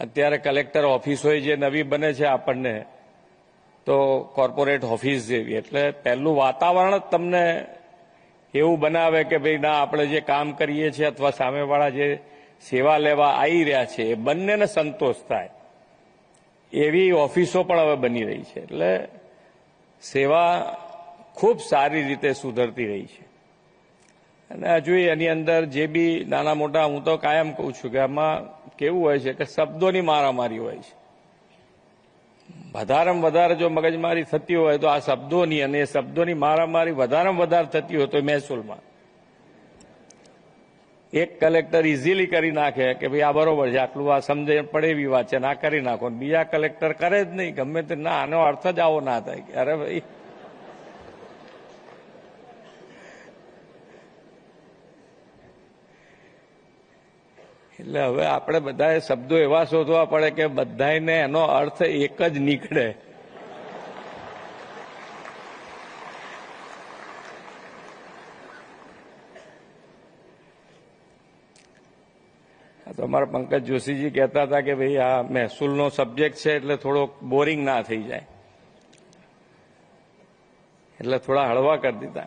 અત્યારે કલેક્ટર ઓફિસો જે નવી બને છે આપણને, તો કોર્પોરેટ ઓફિસ જેવી. એટલે પહેલું વાતાવરણ જ તમને એવું બનાવે કે ભાઈ ના, આપણે જે કામ કરીએ છીએ અથવા સામેવાળા જે સેવા લેવા આવી રહ્યા છે, એ બંનેને સંતોષ થાય. એવી ઓફિસો પણ હવે બની રહી છે. એટલે સેવા ખૂબ સારી રીતે સુધરતી રહી છે. અને હજુ એની અંદર જે બી નાના મોટા, હું તો કાયમ કહું છું કે આમાં કેવું હોય છે કે શબ્દોની મારામારી હોય છે. વધારેમાં વધારે જો મગજમારી થતી હોય તો આ શબ્દોની અને એ શબ્દોની મારામારી વધારેમાં વધારે થતી હોય તો મહેસૂલમાં. એક કલેક્ટર ઇઝીલી કરી નાખે કે ભાઈ આ બરોબર છે, આટલું આ સમજણ પડે એવી વાત છે, ના કરી નાખો. બીજા કલેક્ટર કરે જ નહીં, ગમે તે ના, આનો અર્થ જ આવો ના થાય કે અરે ભાઈ એટલે હવે આપણે બધાએ શબ્દો એવા શોધવા પડે કે બધાને એનો અર્થ એક જ નીકળે. તો અમારા પંકજ જોશીજી કહેતા હતા કે ભાઈ આ મહેસૂલનો સબ્જેક્ટ છે એટલે થોડો બોરિંગ ના થઈ જાય. એટલે થોડા હળવા કરી દીધા.